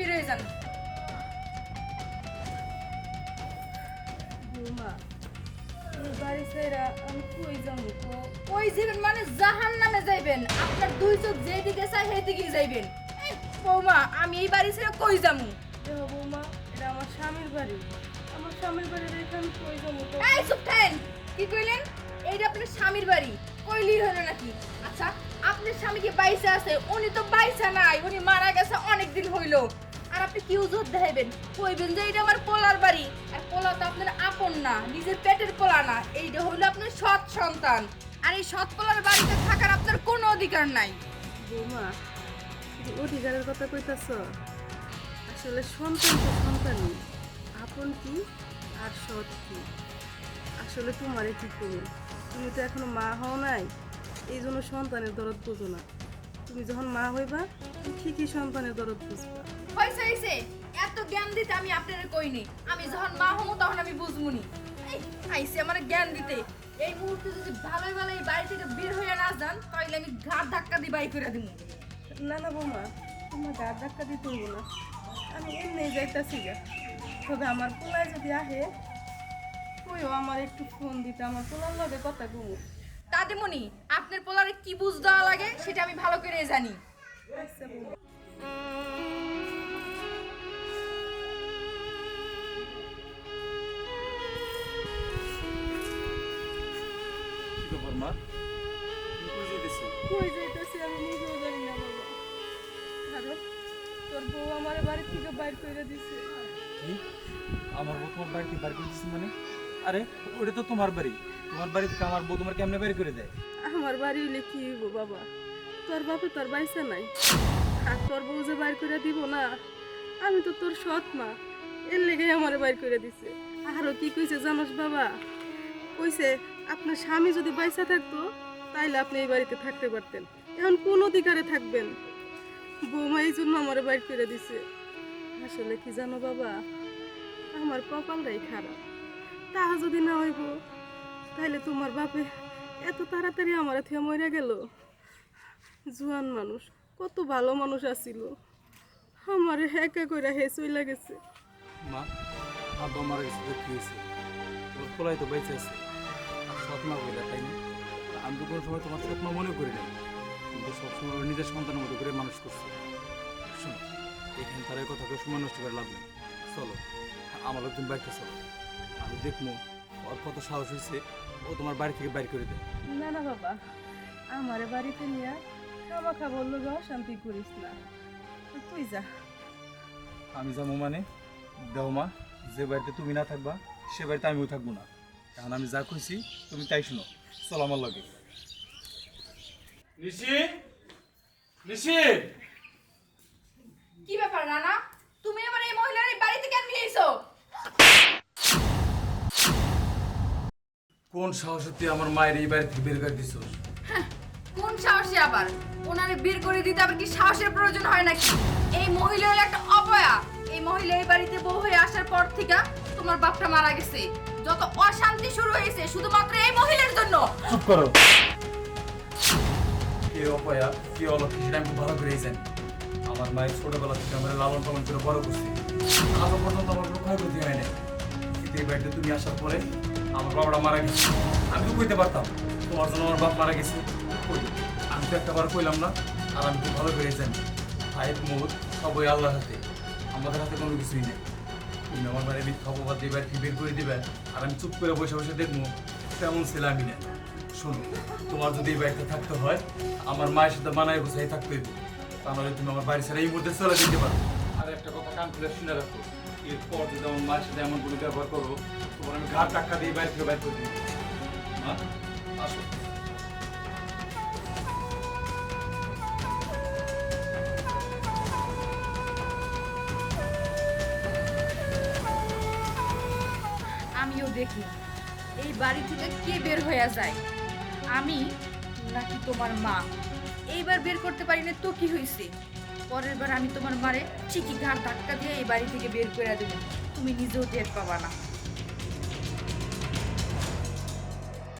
বের হয়ে যান ওই যাবেন মানে জাহান নামে যাইবেন। আপনার দুই চোখ যেদিকে চাই সেদিকেই যাইবেন। বৌমা আমি এই বাড়ি ছেড়ে কই যামু দেখো বৌমা এটা আমার স্বামীর বাড়ি। আমার স্বামীর বাড়ি রেখে আমি কই যাব এই চুপ থাকেন। কি কইলেন? এইটা আপনার স্বামীর বাড়ি। কইলি হলো নাকি? আচ্ছা আপনার স্বামী কি বাইসে আছে? উনি তো বাইসা নাই। উনি মারা গেছে অনেক দিন হইল। আর আপনি কি উজোর দেখাইবেন? কইবেন যে এটা আমার পোলার বাড়ি। আর পোলা তো আপনার আপন না, নিজের পেটের পোলা না। এইটা হইল আপনার সৎ সন্তান। আর এই সৎ পোলার বাড়িতে থাকার আপনার কোনো অধিকার নাই। বৌমা অধিকারের কথা কইতাছ? আসলে সন্তান তো সন্তানই। আপন কি আর সৎ কি? আসলে তোমারে কি করব তুমি তো এখনও মা হও নাই। এই জন্য সন্তানের দরদ বুঝো না। তুমি যখন মা হইবা ঠিকই সন্তানের দরদ বুঝবা হয়েছে হয়েছে এত জ্ঞান দিতে আমি আপনার কইনি। আমি যখন মা হমু তখন আমি বুঝমুনি। আইসে আমার জ্ঞান দিতে। এই মুহূর্তে যদি ভালোই ভালো এই বাড়ি থেকে বের হয়ে না যান তাহলে আমি ঘাট ধাক্কা দিয়ে বাই করে দিব না না বৌমা তোমার গা ধাক্কা দিতে হইব না। আমি এমনি যাইতাছি গা। তবে আমার পোলায় যদি আহে কইও আমার একটু ফোন দিতে আমার পোলার লগে কথা কমু। দাদিমণি আপনার পোলারে কি বুঝ দেওয়া লাগে সেটা আমি ভালো করে জানি। কারণ তোর বউ আমার বাড়ি থেকে বাইর করে দিছে কি আমার বউ তোমার বাড়িতে বার করে দিচ্ছে মানে আরে ওটা তো তোমার বাড়ি তোমার বাড়ি থেকে আমার বউ তোমার কেমনে বের করে দেয় আমার বাড়ি হইলে কি বাবা? তোর বাপে তোর বাইসা নাই। আর তোর বউ যে বাইর করে দিব না, আমি তো তোর সৎ মা। এর লেগে আমার বাইর করে দিছে। আরও কি কইছে জানোস বাবা? কইছে, আপনার স্বামী যদি বাইসা থাকতো, তাইলে আপনি এই বাড়িতে থাকতে পারতেন। এখন কোন অধিকারে থাকবেন? বৌমা এই জন্য আমার বাইর করে দিছে। আসলে কি জানো বাবা? আমার কপালটাই খারাপ। তাহা যদি না হইব তাহলে তোমার বাপে এত তাড়াতাড়ি আমার থেকে মরে গেল। জুয়ান মানুষ কত ভালো মানুষ আছিল। আমার একা কইরা হে চইলা গেছে। মা আব্বা মারা গেছে তো কি হয়েছে? তোর পোলাই তো বেঁচে আছে। স্বপ্ন বলে তাই না? আমি তো কোনো সময় তোমার স্বপ্ন মনে করি না কিন্তু সবসময় ওর নিজের সন্তানের মতো করে মানুষ করছে। শোনো এখানে তার এই কথাকে সময় নষ্ট করে লাভ নেই। চলো আমার একদিন বাড়িতে চলো। আমি দেখব ওর কত সাহস হয়েছে ও তোমার বাড়ি থেকে বাইর করে দেয়। না না বাবা। আমারে বাড়িতে নিয়ে খাওয়া বলল যাও শান্তি করিস না। তুই যা। আমি যাব মানে? দেও মা যে বাড়িতে তুমি না থাকবা সে বাড়িতে আমিও থাকব না। কারণ আমি যা কইছি তুমি তাই শুনো। চলো আমার লগে। নিশি? নিশি? কি ব্যাপার নানা তুমি এবার এই মহিলার বাড়িতে কেন নিয়ে এসো? কোন সাহসে তুই আমার মায়ের এই বাড়ি থেকে বের করে দিছ কোন সাহসে আবার? ওনারে বের করে দিতে আবার কি সাহসের প্রয়োজন হয় নাকি? এই মহিলা হলো একটা অপয়া এই মহিলা এই বাড়িতে বউ হয়ে আসার পর থেকে তোমার বাপটা মারা গেছে। যত অশান্তি শুরু হয়েছে শুধুমাত্র এই মহিলার জন্য। চুপ করো। কে অপয়া কে অলক্ষী সেটা আমি ভালো করেই জানি। আমার মায়ের ছোটবেলা থেকে আমার লালন পালন করে বড় করছে। আজও পর্যন্ত আমার কোনো ক্ষয়ক্ষতি হয় নাই। কিন্তু এই বাড়িতে তুমি আসার পরে আমার বাবাটা মারা গেছে। আমি তো কইতে পারতাম তোমার জন্য আমার বাপ মারা গেছে। কই আমি তো একটা বার কইলাম না, আর আমি খুব ভালো করে জানি ভাইয়ের মুহূর্ত সবই আল্লাহর হাতে। আমাদের হাতে কোনো কিছুই নেই। তুমি আমার বাড়ি মিথ্যা অপবাদ দিয়ে বাড়ি থেকে বের করে দিবে, আর আমি চুপ করে বসে বসে দেখব, তেমন ছেলে আমি না শোনো, তোমার যদি এই বাড়িতে থাকতে হয়, আমার মায়ের সাথে মানায় বসাই থাকতে হইব। তাহলে তুমি আমার বাড়ি ছেড়ে এই মুহূর্তে চলে যেতে পারো। আর একটা কথা কান খুলে শুনে রাখো, এরপর যদি আমার মায়ের সাথে এমন কোনো ব্যবহার করো, তোমার আমি ঘাট টাকা দিয়ে বাড়ি থেকে বাইর করে দিই মা, আসো। আমিও দেখি। এই বাড়ি থেকে কে বের হয়ে যায়? আমি নাকি তোমার মা? এইবার বের করতে পারি না তো কি হয়েছে পরের বার আমি তোমার মারে ঠিকই ঘাড় ধাক্কা দিয়ে এই বাড়ি থেকে বের করে দেবো। তুমি নিজেও টের পাবা না।